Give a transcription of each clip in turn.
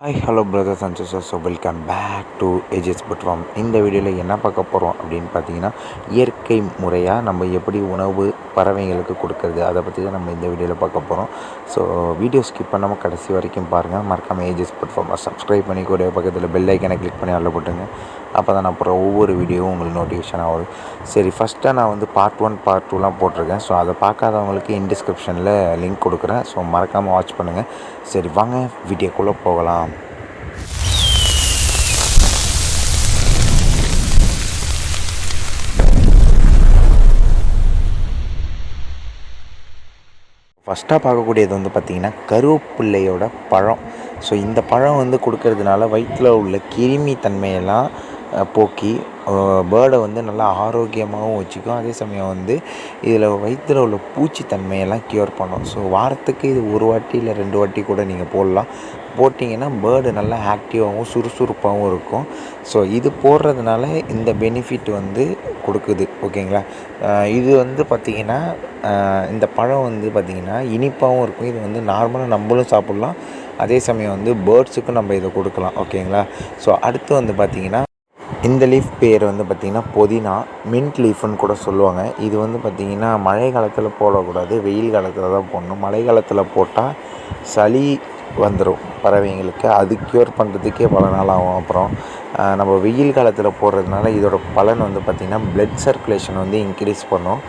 Hi hello brothers and sisters so welcome back to AGS but farm இந்த வீடியோவில் என்ன பார்க்க போகிறோம் அப்படின்னு பார்த்தீங்கன்னா இயற்கை முறையாக நம்ம எப்படி உணவு பறவைங்களுக்கு கொடுக்கறது அதை பற்றி தான் நம்ம இந்த வீடியோவில் பார்க்க போகிறோம் ஸோ வீடியோ ஸ்கிப் பண்ணாமல் கடைசி வரைக்கும் பாருங்கள் மறக்காமல் ஏஜஸ் பட் ஃபார்மை சப்ஸ்கிரைப் பண்ணி கூட பக்கத்தில் பெல் ஐக்கனை கிளிக் பண்ணி அதில் போட்டுங்க அப்போ தான் நான் அப்புறம் ஒவ்வொரு வீடியோவும் உங்களுக்கு நோட்டிஃபிகேஷன் ஆகும் சரி ஃபஸ்ட்டாக நான் வந்து பார்ட் ஒன் பார்ட் டூலாம் போட்டிருக்கேன். ஸோ அதை பார்க்காதவங்களுக்கு இன் டிஸ்கிரிப்ஷனில் லிங்க் கொடுக்குறேன். ஸோ மறக்காமல் வாட்ச் பண்ணுங்கள் சரி வாங்க வீடியோக்குள்ளே போகலாம். ஃபஸ்ட்டாக பார்க்கக்கூடியது வந்து பார்த்திங்கன்னா கருவேப்பிள்ளையோட பழம். ஸோ இந்த பழம் வந்து கொடுக்கறதுனால வயிற்றில் உள்ள கிருமி தன்மையெல்லாம் போக்கி பேர்டை வந்து நல்லா ஆரோக்கியமாகவும் வச்சுக்கும். அதே சமயம் வந்து இதில் வயிற்றில் உள்ள பூச்சி தன்மையெல்லாம் க்யூர் பண்ணும். ஸோ வாரத்துக்கு இது ஒரு வாட்டி இல்லை ரெண்டு வாட்டி கூட நீங்கள் போடலாம். போட்டிங்கன்னா பேர்டு நல்லா ஆக்டிவாகவும் சுறுசுறுப்பாகவும் இருக்கும். ஸோ இது போடுறதுனால இந்த பெனிஃபிட் வந்து கொடுக்குது. ஓகேங்களா? இது வந்து பார்த்திங்கன்னா இந்த பழம் வந்து பார்த்திங்கன்னா இனிப்பாகவும் இருக்கும். இது வந்து நார்மலாக நம்மளும் சாப்பிட்லாம். அதே சமயம் வந்து பேர்ட்ஸுக்கும் நம்ம இதை கொடுக்கலாம். ஓகேங்களா? ஸோ அடுத்து வந்து பார்த்திங்கன்னா இந்த லீஃப் பேர் வந்து பார்த்திங்கன்னா புதினா மின்ட் லீஃப்னு கூட சொல்லுவாங்க. இது வந்து பார்த்திங்கன்னா மழை காலத்தில் போடக்கூடாது வெயில் காலத்தில் தான் போடணும். மழை காலத்தில் போட்டால் சளி வந்துடும் பறவைங்களுக்கு. அது க்யூர் பண்ணுறதுக்கே பல நாள் ஆகும். அப்புறம் நம்ம வெயில் காலத்தில் போடுறதுனால இதோட பலன் வந்து பார்த்திங்கன்னா பிளட் சர்க்குலேஷன் வந்து இன்க்ரீஸ் பண்ணும்.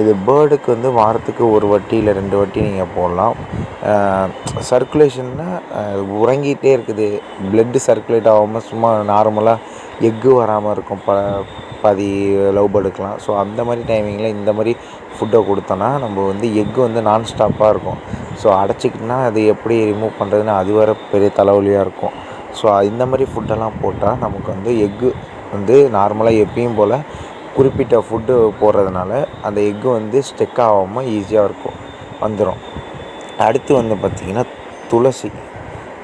இது பேர்டுக்கு வந்து வாரத்துக்கு ஒரு வட்டி இல்லை ரெண்டு வட்டி நீங்கள் போடலாம். சர்க்குலேஷன்னா உறங்கிட்டே இருக்குது. ப்ளட்டு சர்க்குலேட் ஆகாமல் சும்மா நார்மலாக எக்கு வராமல் இருக்கும் ப பாதி லவ் பேர்டுக்கெலாம் ஸோ அந்த மாதிரி டைமிங்கில் இந்த மாதிரி ஃபுட்டை கொடுத்தோன்னா நம்ம வந்து எக்கு வந்து நான் ஸ்டாப்பாக இருக்கும். ஸோ அடைச்சிக்கிட்டுனா அது எப்படி ரிமூவ் பண்ணுறதுன்னு அது வர பெரிய தலைவலியாக இருக்கும். ஸோ இந்த மாதிரி ஃபுட்டெல்லாம் போட்டால் நமக்கு வந்து எக்கு வந்து நார்மலாக எப்பயும் போல் குறிப்பிட்ட ஃபுட்டு போடுறதுனால அந்த எக்கு வந்து ஸ்டெக் ஆகாமல் ஈஸியாக இருக்கும். வந்துடும் அடுத்து வந்து பார்த்திங்கன்னா துளசி.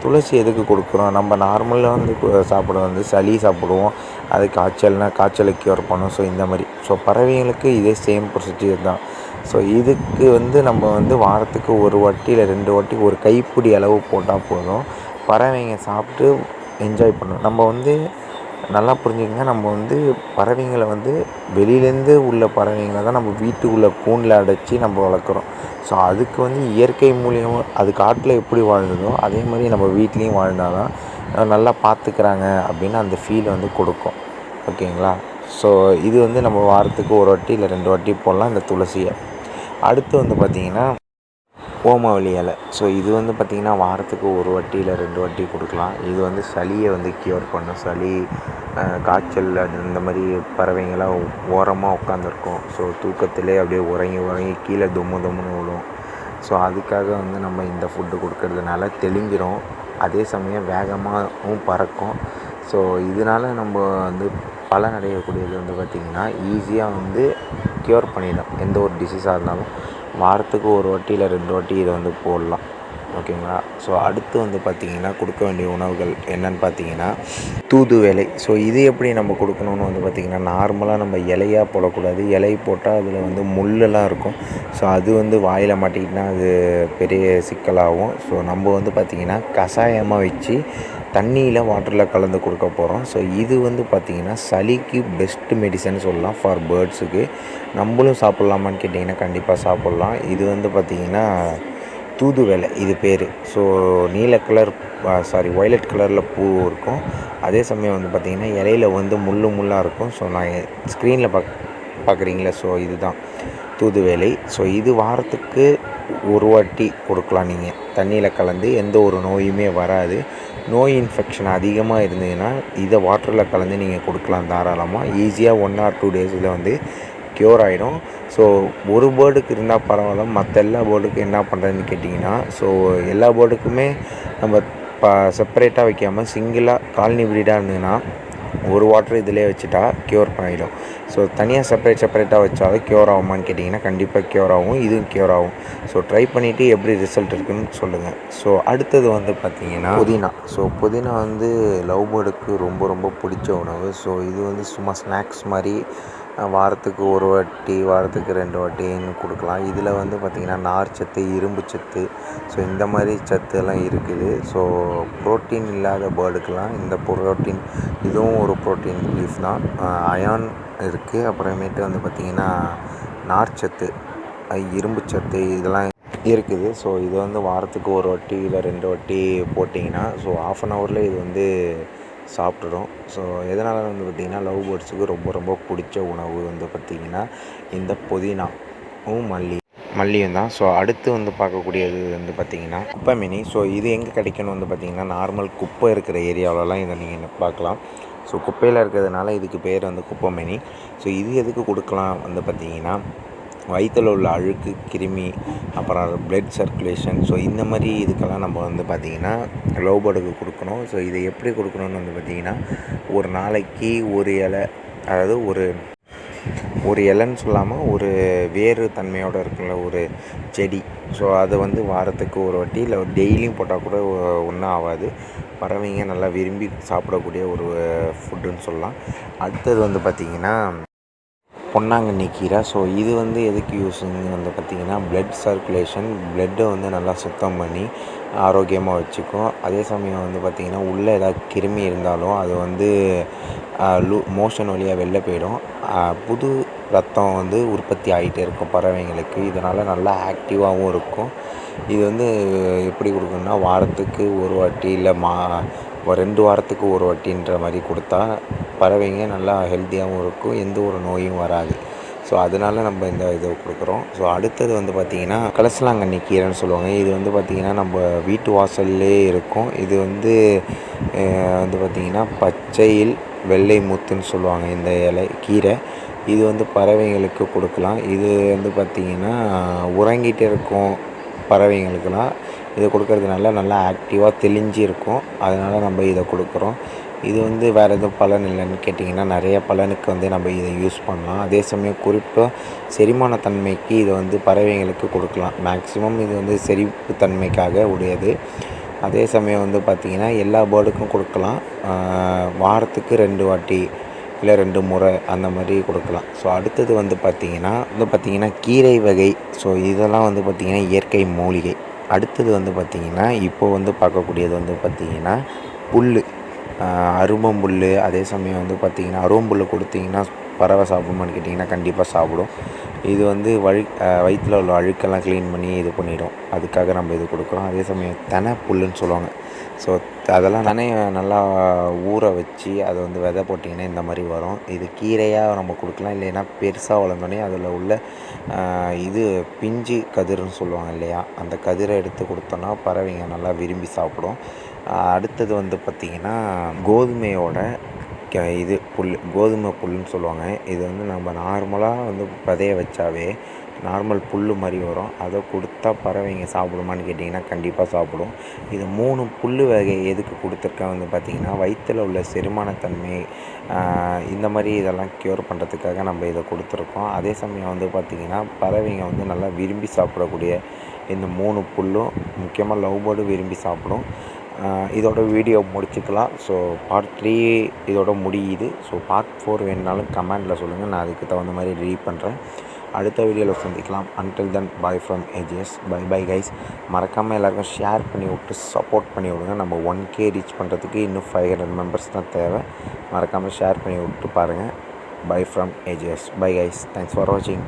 துளசி எதுக்கு கொடுக்குறோம்? நம்ம நார்மலாக வந்து சாப்பிட வந்து சளி சாப்பிடுவோம். அது காய்ச்சல்னால் காய்ச்சலை க்யூர் பண்ணும். ஸோ இந்த மாதிரி. ஸோ பறவைங்களுக்கு இதே சேம் ப்ரொசீஜர் தான். ஸோ இதுக்கு வந்து நம்ம வந்து வாரத்துக்கு ஒரு வாட்டி இல்லை ரெண்டு வாட்டி ஒரு கைப்பிடி அளவு போட்டால் போதும். பறவைங்க சாப்பிட்டு என்ஜாய் பண்ணும். நம்ம வந்து நல்லா புரிஞ்சுக்கங்க. நம்ம வந்து பறவைங்களை வந்து வெளியிலேருந்து உள்ள பறவைங்களை தான் நம்ம வீட்டுக்குள்ளே கூண்டில் அடைச்சி நம்ம வளர்க்குறோம். ஸோ அதுக்கு வந்து இயற்கை மூலியமாக அது காட்டில் எப்படி வாழ்ந்ததோ அதே மாதிரி நம்ம வீட்லேயும் வாழ்ந்தால் தான் நல்லா பார்த்துக்கிறாங்க அப்படின்னு அந்த ஃபீல் வந்து கொடுக்கும். ஓகேங்களா? ஸோ இது வந்து நம்ம வாரத்துக்கு ஒரு வாட்டி இல்லை ரெண்டு வாட்டி போடலாம் இந்த துளசியை. அடுத்து வந்து பார்த்திங்கன்னா ஓமவல்லி இலை. ஸோ இது வந்து பார்த்திங்கன்னா வாரத்துக்கு ஒரு வாட்டி இல்லை ரெண்டு வாட்டி கொடுக்கலாம். இது வந்து சளியை வந்து க்யூர் பண்ணும். சளி காய்ச்சல் அது இந்த மாதிரி பறவைங்களாம் ஓரமாக உட்காந்துருக்கும் ஸோ தூக்கத்திலே அப்படியே உறங்கி உறங்கி கீழே தும்மு தும்முன்னு விழும். ஸோ அதுக்காக வந்து நம்ம இந்த ஃபுட்டு கொடுக்கறதுனால தெளிஞ்சிரும். அதே சமயம் வேகமாகவும் பறக்கும். ஸோ இதனால் நம்ம வந்து பலன் அடையக்கூடியது வந்து பார்த்திங்கன்னா ஈஸியாக வந்து க்யூர் பண்ணிடும் எந்த ஒரு டிசீஸாக இருந்தாலும். வாரத்துக்கு ஒரு வாட்டி இல்லை ரெண்டு வாட்டி இதை வந்து போடலாம். ஓகேங்களா ஸோ அடுத்து வந்து பார்த்திங்கன்னா கொடுக்க வேண்டிய உணவுகள் என்னென்னு பார்த்தீங்கன்னா தூதுவலை ஸோ இது எப்படி நம்ம கொடுக்கணும்னு வந்து பார்த்திங்கன்னா நார்மலாக நம்ம இலையாக போடக்கூடாது. இலை போட்டால் அதில் வந்து முள்ளெல்லாம் இருக்கும். ஸோ அது வந்து வாயில் மாட்டிக்கிட்டால் அது பெரிய சிக்கலாகும். ஸோ நம்ம வந்து பார்த்திங்கன்னா கஷாயமாக வச்சு தண்ணியில் வாட்டரில் கலந்து கொடுக்க போகிறோம் ஸோ இது வந்து பார்த்திங்கன்னா சளிக்கு பெஸ்ட் மெடிசன் சொல்லலாம் ஃபார் பேர்ட்ஸுக்கு நம்மளும் சாப்பிட்லாமான்னு கேட்டிங்கன்னா கண்டிப்பாக சாப்பிட்லாம். இது வந்து பார்த்திங்கன்னா வேலை இது பேர். ஸோ நீல கலர் சாரி ஒய்லட் கலரில் பூ இருக்கும். அதே சமயம் வந்து பார்த்திங்கன்னா இலையில வந்து முள் முள்ளாக இருக்கும். ஸோ நான் ஸ்க்ரீனில் பா பார்க்குறீங்களா ஸோ இதுதான் தூதுவேலை ஸோ இது வாரத்துக்கு ஒரு வாட்டி கொடுக்கலாம் நீங்கள் தண்ணியில் கலந்து எந்த ஒரு நோயுமே வராது. நோய் இன்ஃபெக்ஷன் அதிகமாக இருந்ததுன்னா இதை வாட்டரில் கலந்து நீங்கள் கொடுக்கலாம் தாராளமாக ஈஸியாக ஒன் ஆர் டூ டேஸில் வந்து க்யூர் ஆகிடும் ஸோ ஒரு பேர்டுக்கு இருந்தால் பரவாயில்ல மற்ற எல்லா பேர்டுக்கும் என்ன பண்ணுறதுன்னு கேட்டிங்கன்னா ஸோ எல்லா பேர்டுக்குமே நம்ம ப செப்பரேட்டாக வைக்காமல் சிங்கிளாக காலனி ப்ரீடாக இருந்ததுன்னா ஒரு வாட்டர் இதிலே வச்சுட்டா க்யூர் பண்ணிடும் ஸோ தனியாக செப்பரேட் செப்பரேட்டாக வச்சாலும் க்யூர் ஆகுமான்னு கேட்டிங்கன்னா கண்டிப்பாக க்யூர் ஆகும். இதுவும் க்யூர் ஆகும். ஸோ ட்ரை பண்ணிவிட்டு எப்படி ரிசல்ட் இருக்குன்னு சொல்லுங்கள் ஸோ அடுத்தது வந்து பார்த்திங்கன்னா புதினா. ஸோ புதினா வந்து லவ் பேர்டுக்கு ரொம்ப ரொம்ப பிடிச்ச உணவு. ஸோ இது வந்து சும்மா ஸ்நாக்ஸ் மாதிரி வாரத்துக்கு ஒரு வாட்டி வாரத்துக்கு ரெண்டு வாட்டின்னு கொடுக்கலாம். இதில் வந்து பார்த்திங்கன்னா நார் சத்து இரும்பு சத்து ஸோ இந்த மாதிரி சத்துலாம் இருக்குது. ஸோ புரோட்டீன் இல்லாத பேர்டுக்கெலாம் இந்த ப்ரோட்டீன் இதுவும் ஒரு ப்ரோட்டீன் லீஃப் தான். அயான் இருக்குது அப்புறமேட்டு வந்து பார்த்திங்கன்னா நார்ச்சத்து சத்து இரும்பு சத்து இதெல்லாம் இருக்குது. ஸோ இது வந்து வாரத்துக்கு ஒரு வாட்டி இல்லை ரெண்டு வாட்டி போட்டிங்கன்னா ஸோ ஆஃப் அன் ஹவரில் இது வந்து சாப்பிட்ரும் ஸோ எதனால் வந்து பார்த்திங்கன்னா லவ் பேர்ட்ஸுக்கு ரொம்ப ரொம்ப பிடிச்ச உணவு வந்து பார்த்திங்கன்னா இந்த புதினாவும் மல்லி மல்லியும் தான். ஸோ அடுத்து வந்து பார்க்கக்கூடியது வந்து பார்த்திங்கன்னா குப்பை மினி ஸோ இது எங்கே கிடைக்கணும் வந்து பார்த்திங்கன்னா நார்மல் குப்பை இருக்கிற ஏரியாவிலலாம் இதை நீங்கள் பார்க்கலாம். ஸோ குப்பையில் இருக்கிறதுனால இதுக்கு பேர் வந்து குப்பை மினி ஸோ இது எதுக்கு கொடுக்கலாம் வந்து பார்த்திங்கன்னா வயிற்றில் உள்ள அழுக்கு கிருமி அப்புறம் பிளட் சர்க்குலேஷன் ஸோ இந்த மாதிரி இதுக்கெல்லாம் நம்ம வந்து பார்த்திங்கன்னா லவ் பேர்டுக்கு கொடுக்கணும். ஸோ இதை எப்படி கொடுக்கணும்னு வந்து பார்த்திங்கன்னா ஒரு நாளைக்கு ஒரு இலை அதாவது ஒரு ஒரு இலைன்னு சொல்லாமல் ஒரு வேறு தன்மையோடு இருக்குல்ல ஒரு செடி. ஸோ அதை வந்து வாரத்துக்கு ஒரு வாட்டி இல்லை டெய்லியும் போட்டால் கூட ஒன்றும் ஆகாது. பறவைங்க நல்லா விரும்பி சாப்பிடக்கூடிய ஒரு ஃபுட்டுன்னு சொல்லலாம். அடுத்தது வந்து பார்த்திங்கன்னா பொன்னாங்கண்ணி கீரை ஸோ இது வந்து எதுக்கு யூஸ்ன்னு வந்து பார்த்திங்கன்னா பிளட் சர்க்குலேஷன் பிளட்டை வந்து நல்லா சுத்தம் பண்ணி ஆரோக்கியமாக வச்சுக்கும். அதே சமயம் வந்து பார்த்திங்கன்னா உள்ளே ஏதாவது கிருமி இருந்தாலும் அது வந்து லூ மோஷன் வழியாக வெளில போயிடும். புது ரத்தம் வந்து உற்பத்தி ஆகிட்டே இருக்கும் பறவைங்களுக்கு. இதனால் நல்லா ஆக்டிவாகவும் இருக்கும். இது வந்து எப்படி கொடுக்கணும்னா வாரத்துக்கு ஒரு வாட்டி இல்லை மா ரெண்டு வாரத்துக்கு ஒரு வாட்டின்ற மாதிரி கொடுத்தா பறவைங்க நல்லா ஹெல்த்தியாகவும் இருக்கும் எந்த ஒரு நோயும் வராது. ஸோ அதனால நம்ம இந்த இதை கொடுக்குறோம். ஸோ அடுத்தது வந்து பார்த்திங்கன்னா கலசலாங்கண்ணி கீரைன்னு சொல்லுவாங்க. இது வந்து பார்த்திங்கன்னா நம்ம வீட்டு வாசல்லே இருக்கும். இது வந்து வந்து பார்த்திங்கன்னா பச்சையில் வெள்ளை முத்துன்னு சொல்லுவாங்க இந்த இலை கீரை. இது வந்து பறவைங்களுக்கு கொடுக்கலாம். இது வந்து பார்த்திங்கன்னா உறங்கிட்டு இருக்கும் பறவைங்களுக்கெல்லாம். இதை கொடுக்கறதுனால நல்லா ஆக்டிவாக தெளிஞ்சு இருக்கும். அதனால் நம்ம இதை கொடுக்குறோம். இது வந்து வேறு எதுவும் பலன் இல்லைன்னு கேட்டிங்கன்னா நிறைய பலனுக்கு வந்து நம்ம இதை யூஸ் பண்ணலாம். அதே சமயம் குறிப்பாக செரிமான தன்மைக்கு இதை வந்து பறவைங்களுக்கு கொடுக்கலாம். மேக்ஸிமம் இது வந்து செரிப்பு தன்மைக்காக உடையது. அதே சமயம் வந்து பார்த்திங்கன்னா எல்லா பேர்டுக்கும் கொடுக்கலாம். வாரத்துக்கு ரெண்டு வாட்டி இல்லை ரெண்டு முறை அந்த மாதிரி கொடுக்கலாம். ஸோ அடுத்தது வந்து பார்த்திங்கன்னா வந்து பார்த்திங்கன்னா கீரை வகை. ஸோ இதெல்லாம் வந்து பார்த்திங்கன்னா இயற்கை மூலிகை. அடுத்தது வந்து பார்த்திங்கன்னா இப்போ வந்து பார்க்கக்கூடியது வந்து பார்த்திங்கன்னா புல் அரும்புல் அதே சமயம் வந்து பார்த்திங்கன்னா அரும்புல் கொடுத்தீங்கன்னா பறவை சாப்பிடுமான்னு கேட்டிங்கன்னா கண்டிப்பாக சாப்பிடும். இது வந்து வழி வயிற்றில் உள்ள அழுக்கெல்லாம் க்ளீன் பண்ணி இது பண்ணிடும். அதுக்காக நம்ம இது கொடுக்குறோம். அதே சமயம் தெனை புல்லுன்னு சொல்லுவாங்க. ஸோ அதெல்லாம் நனைய நல்லா ஊற வச்சு அதை வந்து விதை போட்டிங்கன்னா இந்த மாதிரி வரும். இது கீரையாக நம்ம கொடுக்கலாம் இல்லைன்னா பெருசாக வளர்ந்தோடனே அதில் உள்ள இது பிஞ்சு கதிர்னு சொல்லுவாங்க இல்லையா? அந்த கதிரை எடுத்து கொடுத்தோன்னா பறவைங்க நல்லா விரும்பி சாப்பிடும். அடுத்தது வந்து பார்த்திங்கன்னா கோதுமையோட க- இது புல் கோதுமை புல்லுன்னு சொல்லுவாங்க. இது வந்து நம்ம நார்மலாக வந்து விதைய வச்சாவே நார்மல் புல் மாதிரி வரும். அதை கொடுத்தா பறவைங்க சாப்பிடுமான்னு கேட்டிங்கன்னா கண்டிப்பாக சாப்பிடும். இது மூணு புல் வகை எதுக்கு கொடுத்துருக்கேன் வந்து பார்த்திங்கன்னா வயிற்றில் உள்ள செரிமானத்தன்மை இந்த மாதிரி இதெல்லாம் க்யூர் பண்ணுறதுக்காக நம்ம இதை கொடுத்துருக்கோம். அதே சமயம் வந்து பார்த்திங்கன்னா பறவைங்க வந்து நல்லா விரும்பி சாப்பிடக்கூடிய இந்த மூணு புல்லும் முக்கியமாக லவ் பேர்டு விரும்பி சாப்பிடும். இதோட வீடியோ முடிச்சுக்கலாம். ஸோ பார்ட் த்ரீ இதோட முடியுது. ஸோ பார்ட் ஃபோர் வேணுனாலும் கமெண்டில் சொல்லுங்கள் நான் அதுக்கு தகுந்த மாதிரி ரீட் பண்ணுறேன் அடுத்த வீடியோவில் சந்திக்கலாம். Until then bye from AGS bye bye guys மறக்காமல் எல்லாருக்கும் ஷேர் பண்ணி விட்டு சப்போர்ட் பண்ணி விடுங்க. நம்ம ஒன் கே ரீச் பண்ணுறதுக்கு இன்னும் ஃபைவ் ஹண்ட்ரட் மெம்பர்ஸ் தான் தேவை. மறக்காமல் ஷேர் பண்ணி விட்டு பாருங்கள் bye from AGS bye guys thanks for வாட்சிங்